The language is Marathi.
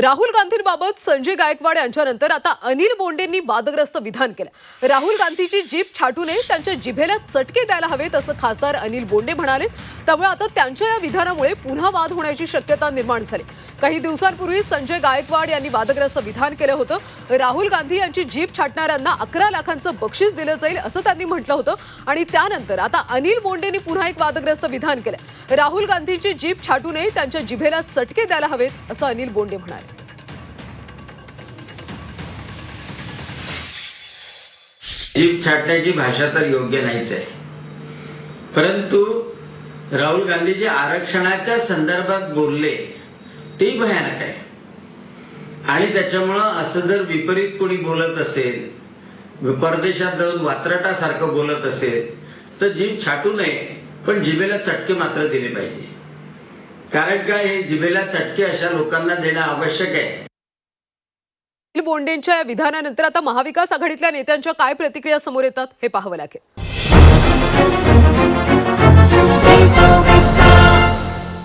राहुल गांधींबाबत संजय गायकवाड यांच्यानंतर आता अनिल बोंडेंनी वादग्रस्त विधान केलं. राहुल गांधीची जीभ छाटू नये त्यांच्या जिभेला चटके द्यायला हवेत असं खासदार अनिल बोंडे म्हणाले. त्यामुळे आता त्यांच्या या विधानामुळे पुन्हा वाद होण्याची शक्यता निर्माण झाली. काही दिवसांपूर्वी संजय गायकवाड यांनी वादग्रस्त विधान केलं होतं. राहुल गांधी यांची जीभ छाटणाऱ्यांना अकरा लाखांचं बक्षीस दिलं जाईल असं त्यांनी म्हटलं होतं. आणि त्यानंतर आता अनिल बोंडेंनी पुन्हा एक वादग्रस्त विधान केलं. राहुल गांधीची जीभ छाटू नये त्यांच्या जिभेला चटके द्यायला हवेत असं अनिल बोंडे म्हणाले. जीभ छाटण्याची भाषा तर योग्य नाहीच आहे. परंतु राहुल गांधी जे आरक्षणाच्या संदर्भात बोलले ते भयानक आहे. आणि त्याच्यामुळं असं जर विपरीत कोणी बोलत असेल परदेशात जाऊन वात्रटासारखं बोलत असेल तर जीभ छाटू नये पण जिभेला चटके मात्र दिले पाहिजे. कारण काय हे जिभेला चटके अशा लोकांना देणं आवश्यक आहे? बोंडेंच्या या विधानानंतर आता महाविकास आघाडीतल्या नेत्यांच्या काय प्रतिक्रिया समोर येतात हे पाहावं लागेल.